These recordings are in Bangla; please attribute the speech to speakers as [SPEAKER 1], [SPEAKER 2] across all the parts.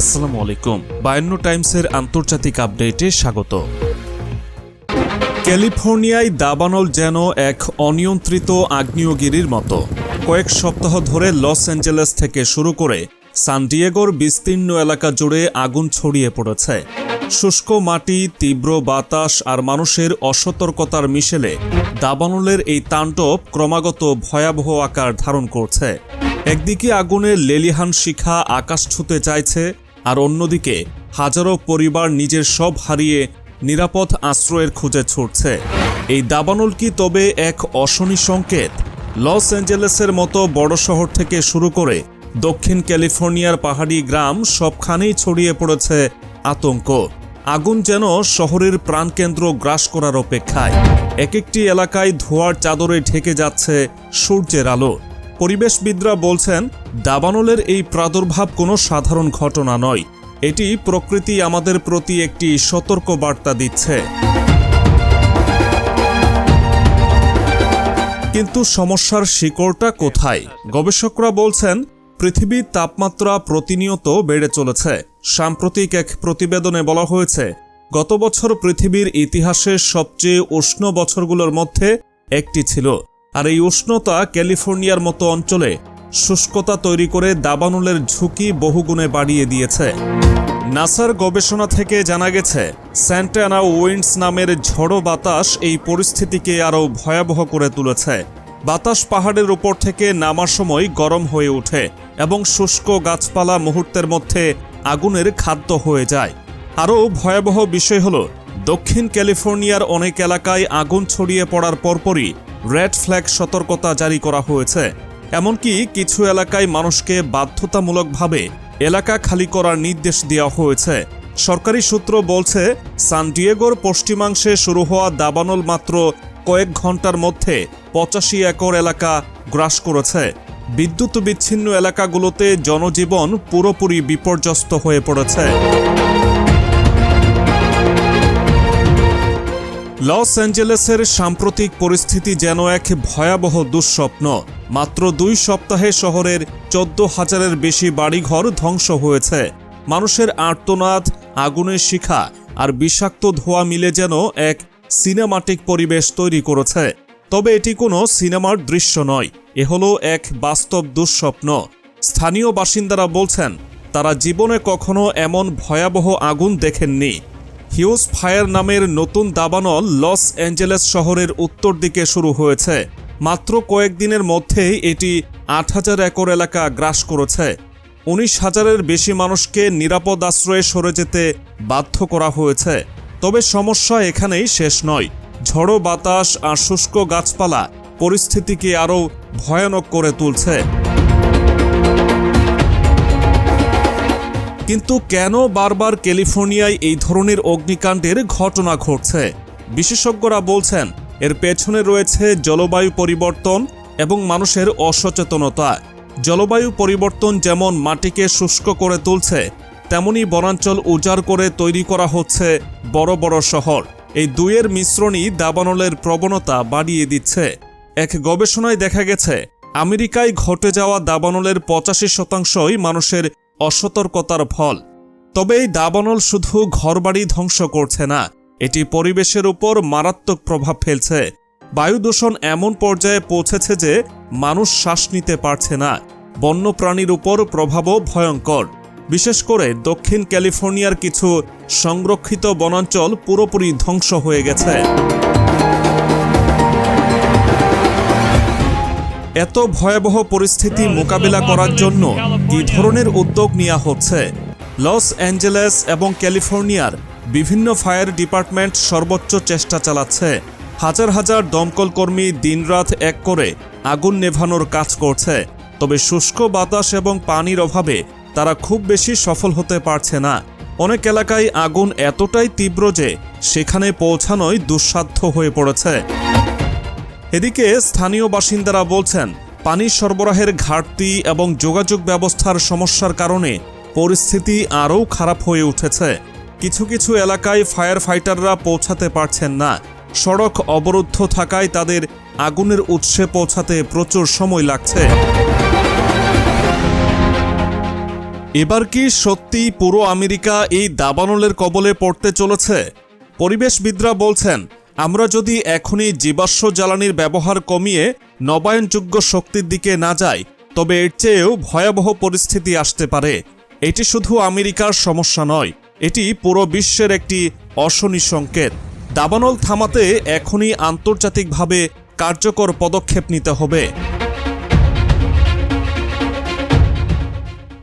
[SPEAKER 1] আসসালামু আলাইকুম। বায়ান্ন টাইমসের আন্তর্জাতিক আপডেটে স্বাগত। ক্যালিফোর্নিয়ায় দাবানল যেন এক অনিয়ন্ত্রিত আগ্নেয়গিরির মতো। কয়েক সপ্তাহ ধরে লস অ্যাঞ্জেলেস থেকে শুরু করে সান ডিয়েগোর বিস্তীর্ণ এলাকা জুড়ে আগুন ছড়িয়ে পড়েছে। শুষ্ক মাটি, তীব্র বাতাস আর মানুষের অসতর্কতার মিশেলে দাবানলের এই তাণ্ডব ক্রমাগত ভয়াবহ আকার ধারণ করছে। একদিকে আগুনের লেলিহান শিখা আকাশ ছুতে চাইছে আর অন্যদিকে, হাজারো পরিবার নিজের সব হারিয়ে নিরাপদ আশ্রয়ের খুঁজে ছুটছে। এই দাবানল কি তবে এক অশনি সংকেত? লস অ্যাঞ্জেলেসের মতো বড় শহর থেকে শুরু করে দক্ষিণ ক্যালিফোর্নিয়ার পাহাড়ি গ্রাম সবখানেই ছড়িয়ে পড়েছে আতঙ্ক। আগুন যেন শহরের প্রাণকেন্দ্র গ্রাস করার অপেক্ষায়। এক একটি এলাকায় ধোয়ার চাদরে ঢেকে যাচ্ছে সূর্যের আলো। পরিবেশবিদরা বলছেন, দাবানলের এই প্রাদুর্ভাব কোনো সাধারণ ঘটনা নয়। এটি প্রকৃতি আমাদের প্রতি একটি সতর্ক বার্তা দিচ্ছে। কিন্তু সমস্যার শিকড়টা কোথায়? গবেষকরা বলছেন পৃথিবীর তাপমাত্রা প্রতিনিয়ত বেড়ে চলেছে। সাম্প্রতিক এক প্রতিবেদনে বলা হয়েছে, গত বছর পৃথিবীর ইতিহাসের সবচেয়ে উষ্ণ বছরগুলোর মধ্যে একটি ছিল। আর এই উষ্ণতা ক্যালিফোর্নিয়ার মতো অঞ্চলে শুষ্কতা তৈরি করে দাবানলের ঝুঁকি বহুগুণে বাড়িয়ে দিয়েছে। নাসার গবেষণা থেকে জানা গেছে, স্যান্টানা উইন্ডস নামের ঝড়ো বাতাস এই পরিস্থিতিকে আরও ভয়াবহ করে তুলেছে। বাতাস পাহাড়ের উপর থেকে নামার সময় গরম হয়ে ওঠে এবং শুষ্ক গাছপালা মুহূর্তের মধ্যে আগুনের খাদ্য হয়ে যায়। আরও ভয়াবহ বিষয় হল, দক্ষিণ ক্যালিফোর্নিয়ার অনেক এলাকায় আগুন ছড়িয়ে পড়ার পরপরই রেড ফ্ল্যাগ সতর্কতা জারি করা হয়েছে। এমনকি কিছু এলাকায় মানুষকে বাধ্যতামূলকভাবে এলাকা খালি করার নির্দেশ দেওয়া হয়েছে। সরকারি সূত্র বলছে সানডিয়েগোর পশ্চিমাংশে শুরু হওয়া দাবানল মাত্র কয়েক ঘণ্টার মধ্যে পঁচাশি একর এলাকা গ্রাস করেছে। বিদ্যুৎ বিচ্ছিন্ন এলাকাগুলোতে জনজীবন পুরোপুরি বিপর্যস্ত হয়ে পড়েছে। লস অ্যাঞ্জেলেসের সাম্প্রতিক পরিস্থিতি যেন এক ভয়াবহ দুঃস্বপ্ন। মাত্র দুই সপ্তাহে শহরের চোদ্দ হাজারের বেশি বাড়িঘর ধ্বংস হয়েছে। মানুষের আর্তনাদ, আগুনের শিখা আর বিষাক্ত ধোয়া মিলে যেন এক সিনেমাটিক পরিবেশ তৈরি করেছে। তবে এটি কোনো সিনেমার দৃশ্য নয়, এ হলো এক বাস্তব দুঃস্বপ্ন। স্থানীয় বাসিন্দারা বলছেন, তারা জীবনে কখনো এমন ভয়াবহ আগুন দেখেননি। হিউজ ফায়ার নামের নতুন দাবানল লস অ্যাঞ্জেলেস শহরের উত্তর দিকে শুরু হয়েছে। মাত্র কয়েকদিনের মধ্যেই এটি আট হাজার একর এলাকা গ্রাস করেছে। উনিশ হাজারের বেশি মানুষকে নিরাপদ আশ্রয়ে সরে যেতে বাধ্য করা হয়েছে। তবে সমস্যা এখানেই শেষ নয়। ঝড়ো বাতাস আর শুষ্ক গাছপালা পরিস্থিতিকে আরও ভয়ানক করে তুলছে। কিন্তু কেন বারবার ক্যালিফোর্নিয়ায় এই ধরনের অগ্নিকাণ্ডের ঘটনা ঘটছে? বিশেষজ্ঞরা বলছেন, এর পেছনে রয়েছে জলবায়ু পরিবর্তন এবং মানুষের অসচেতনতা। জলবায়ু পরিবর্তন যেমন মাটিকে শুষ্ক করে তুলছে, তেমনি বনাঞ্চল উজাড় করে তৈরি করা হচ্ছে বড় বড় শহর। এই দুয়ের মিশ্রণই দাবানলের প্রবণতা বাড়িয়ে দিচ্ছে। এক গবেষণায় দেখা গেছে, আমেরিকায় ঘটে যাওয়া দাবানলের পঁচাশি শতাংশই মানুষের অসতর্কতার ফল। তবে এই দাবানল শুধু ঘরবাড়ি ধ্বংস করছে না, এটি পরিবেশের উপর মারাত্মক প্রভাব ফেলছে। বায়ু দূষণ এমন পর্যায়ে পৌঁছেছে যে মানুষ শ্বাস নিতে পারছে না। বন্যপ্রাণীর উপর প্রভাবও ভয়ঙ্কর। বিশেষ করে দক্ষিণ ক্যালিফোর্নিয়ার কিছু সংরক্ষিত বনাঞ্চল পুরোপুরি ধ্বংস হয়ে গেছে। এত ভয়াবহ পরিস্থিতি মোকাবিলা করার জন্য কি ধরনের উদ্যোগ নেওয়া হচ্ছে। লস অ্যাঞ্জেলেস এবং ক্যালিফোর্নিয়ার বিভিন্ন ফায়ার ডিপার্টমেন্ট সর্বোচ্চ চেষ্টা চালাচ্ছে। হাজার হাজার দমকল কর্মী দিনরাত এক করে আগুন নেভানোর কাজ করছে। তবে শুষ্ক বাতাস এবং পানির অভাবে তারা খুব বেশি সফল হতে পারছে না। অনেক এলাকায় আগুন এতটাই তীব্র যে সেখানে পৌঁছানোই দুঃসাধ্য হয়ে পড়েছে। এদিকে স্থানীয় বাসিন্দারা বলছেন পানি সরবরাহের ঘাটতি এবং যোগাযোগ ব্যবস্থার সমস্যার কারণে পরিস্থিতি আরও খারাপ হয়ে উঠেছে। কিছু কিছু এলাকায় ফায়ার ফাইটাররা পৌঁছাতে পারছেন না। সড়ক অবরুদ্ধ থাকায় তাদের আগুনের উৎসে পৌঁছাতে প্রচুর সময় লাগছে। এবার কি সত্যি পুরো আমেরিকা এই দাবানলের কবলে পড়তে চলেছে? পরিবেশবিদরা বলছেন আমরা যদি এখনই জীবাশ্ম জ্বালানির ব্যবহার কমিয়ে নবায়নযোগ্য শক্তির দিকে না যাই, তবে এর চেয়েও ভয়াবহ পরিস্থিতি আসতে পারে। এটি শুধু আমেরিকার সমস্যা নয়, এটি পুরো বিশ্বের একটি অশনি সংকেত। দাবানল থামাতে এখনই আন্তর্জাতিকভাবে কার্যকর পদক্ষেপ নিতে হবে।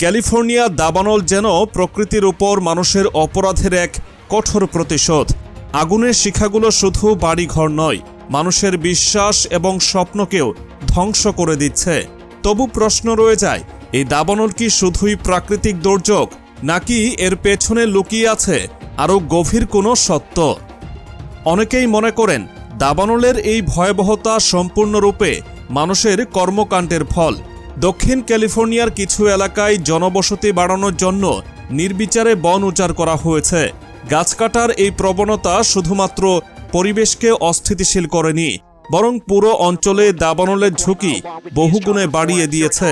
[SPEAKER 1] ক্যালিফোর্নিয়া দাবানল যেন প্রকৃতির উপর মানুষের অপরাধের এক কঠোর প্রতিশোধ। আগুনের শিখাগুলো শুধু বাড়িঘর নয়, মানুষের বিশ্বাস এবং স্বপ্নকেও ধ্বংস করে দিচ্ছে। তবু প্রশ্ন রয়ে যায়, এই দাবানল কি শুধুই প্রাকৃতিক দুর্যোগ, নাকি এর পেছনে লুকিয়ে আছে আরও গভীর কোনো সত্য? অনেকেই মনে করেন, দাবানলের এই ভয়াবহতা সম্পূর্ণরূপে মানুষের কর্মকাণ্ডের ফল। দক্ষিণ ক্যালিফোর্নিয়ার কিছু এলাকায় জনবসতি বাড়ানোর জন্য নির্বিচারে বন উজাড় করা হয়েছে। গাছ কাটার এই প্রবণতা শুধুমাত্র পরিবেশকে অস্থিতিশীল করেনি, বরং পুরো অঞ্চলে দাবানলের ঝুঁকি বহুগুণে বাড়িয়ে দিয়েছে।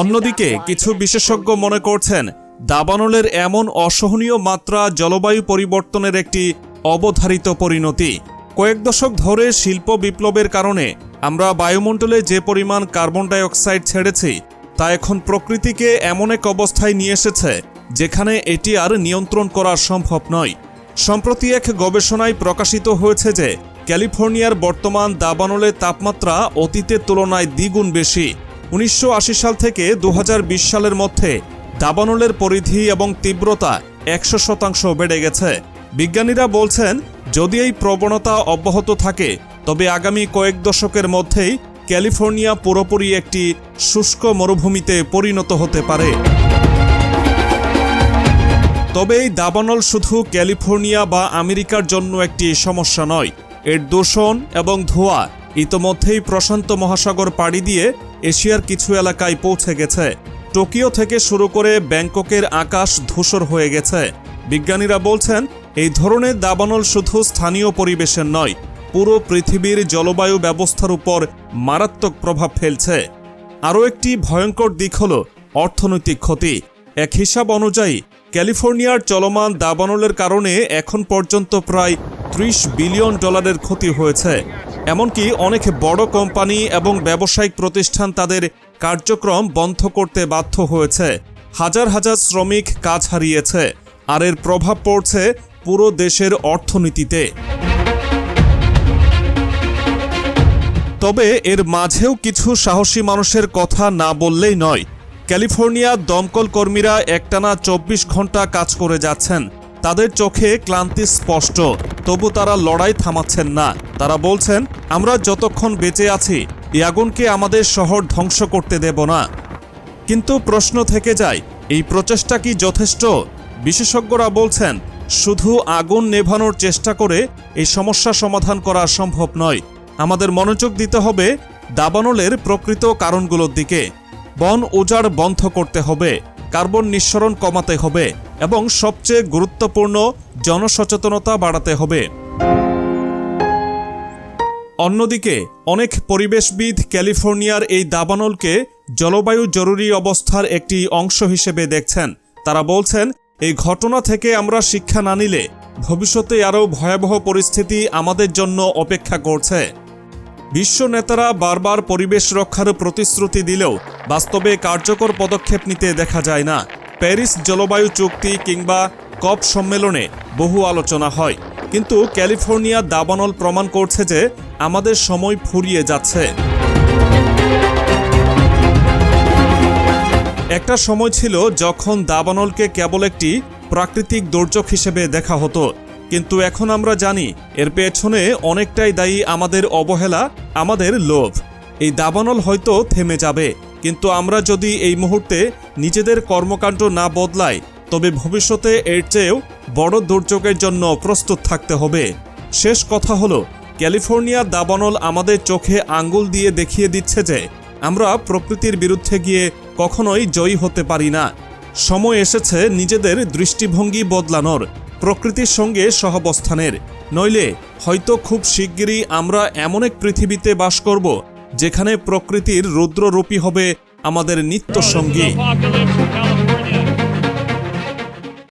[SPEAKER 1] অন্যদিকে কিছু বিশেষজ্ঞ মনে করছেন, দাবানলের এমন অসহনীয় মাত্রা জলবায়ু পরিবর্তনের একটি অবধারিত পরিণতি। কয়েক দশক ধরে শিল্প বিপ্লবের কারণে আমরা বায়ুমণ্ডলে যে পরিমাণ কার্বন ডাইঅক্সাইড ছেড়েছি তা এখন প্রকৃতিকে এমন এক অবস্থায় নিয়ে এসেছে, যেখানে এটি আর নিয়ন্ত্রণ করা সম্ভব নয়। সম্প্রতি এক গবেষণায় প্রকাশিত হয়েছে যে, ক্যালিফোর্নিয়ার বর্তমান দাবানলের তাপমাত্রা অতীতের তুলনায় দ্বিগুণ বেশি। উনিশশো আশি সাল থেকে দু হাজার বিশ সালের মধ্যে দাবানলের পরিধি এবং তীব্রতা একশো শতাংশ বেড়ে গেছে। বিজ্ঞানীরা বলছেন, যদি এই প্রবণতা অব্যাহত থাকে, তবে আগামী কয়েক দশকের মধ্যেই ক্যালিফোর্নিয়া পুরোপুরি একটি শুষ্ক মরুভূমিতে পরিণত হতে পারে। তবে এই দাবানল শুধু ক্যালিফোর্নিয়া বা আমেরিকার জন্য একটি সমস্যা নয়। এর দূষণ এবং ধোঁয়া ইতোমধ্যেই প্রশান্ত মহাসাগর পাড়ি দিয়ে এশিয়ার কিছু এলাকায় পৌঁছে গেছে। টোকিও থেকে শুরু করে ব্যাংককের আকাশ ধূসর হয়ে গেছে। বিজ্ঞানীরা বলছেন, এই ধরনের দাবানল শুধু স্থানীয় পরিবেশের নয় পুরো পৃথিবীর জলবায়ু ব্যবস্থার উপর মারাত্মক প্রভাব ফেলছে। আরও একটি ভয়ঙ্কর দিক হল অর্থনৈতিক ক্ষতি। এক হিসাব অনুযায়ী, ক্যালিফোর্নিয়ার চলমান দাবানলের কারণে এখন পর্যন্ত প্রায় ত্রিশ বিলিয়ন ডলারের ক্ষতি হয়েছে। এমনকি অনেক বড় কোম্পানি এবং ব্যবসায়িক প্রতিষ্ঠান তাদের কার্যক্রম বন্ধ করতে বাধ্য হয়েছে। হাজার হাজার শ্রমিক কাজ হারিয়েছে। আর এর প্রভাব পড়ছে পুরো দেশের অর্থনীতিতে। তবে এর মাঝেও কিছু সাহসী মানুষের কথা না বললেই নয়। ক্যালিফোর্নিয়ার দমকল কর্মীরা একটানা চব্বিশ ঘণ্টা কাজ করে যাচ্ছেন। তাদের চোখে ক্লান্তি স্পষ্ট, তবু তারা লড়াই থামাচ্ছেন না। তারা বলছেন, আমরা যতক্ষণ বেঁচে আছি এই আগুনকে আমাদের শহর ধ্বংস করতে দেব না। কিন্তু প্রশ্ন থেকে যায়, এই প্রচেষ্টা কি যথেষ্ট? বিশেষজ্ঞরা বলছেন, শুধু আগুন নেভানোর চেষ্টা করে এই সমস্যা সমাধান করা সম্ভব নয়। আমাদের মনোযোগ দিতে হবে দাবানলের প্রকৃত কারণগুলোর দিকে। বন উজাড় বন্ধ করতে হবে, কার্বন নিঃসরণ কমাতে হবে এবং সবচেয়ে গুরুত্বপূর্ণ জনসচেতনতা বাড়াতে হবে। অন্যদিকে, অনেক পরিবেশবিদ ক্যালিফোর্নিয়ার এই দাবানলকে জলবায়ু জরুরি অবস্থার একটি অংশ হিসেবে দেখছেন। তারা বলছেন, এই ঘটনা থেকে আমরা শিক্ষা না নিলে ভবিষ্যতে আরও ভয়াবহ পরিস্থিতি আমাদের জন্য অপেক্ষা করছে। বিশ্ব নেতারা বারবার পরিবেশ রক্ষার প্রতিশ্রুতি দিলেও বাস্তবে কার্যকর পদক্ষেপ নিতে দেখা যায় না। প্যারিস জলবায়ু চুক্তি কিংবা কপ সম্মেলনে বহু আলোচনা হয়। কিন্তু ক্যালিফোর্নিয়া দাবানল প্রমাণ করছে যে আমাদের সময় ফুরিয়ে যাচ্ছে। একটা সময় ছিল যখন দাবানলকে কেবল একটি প্রাকৃতিক দুর্যোগ হিসেবে দেখা হতো। কিন্তু এখন আমরা জানি, এর পেছনে অনেকটাই দায়ী আমাদের অবহেলা, আমাদের লোভ। এই দাবানল হয়তো থেমে যাবে, কিন্তু আমরা যদি এই মুহূর্তে নিজেদের কর্মকাণ্ড না বদলাই, তবে ভবিষ্যতে এর চেয়েও বড় দুর্যোগের জন্য প্রস্তুত থাকতে হবে। শেষ কথা হলো ক্যালিফোর্নিয়ার দাবানল আমাদের চোখে আঙ্গুল দিয়ে দেখিয়ে দিচ্ছে যে, আমরা প্রকৃতির বিরুদ্ধে গিয়ে কখনোই জয়ী হতে পারি না। সময় এসেছে নিজেদের দৃষ্টিভঙ্গি বদলানোর। প্রকৃতির সঙ্গে সহাবস্থানের। নইলে হয়তো খুব শিগগিরই আমরা এমন এক পৃথিবীতে বাস করব, যেখানে প্রকৃতির রুদ্ররূপী হবে আমাদের নিত্য সঙ্গী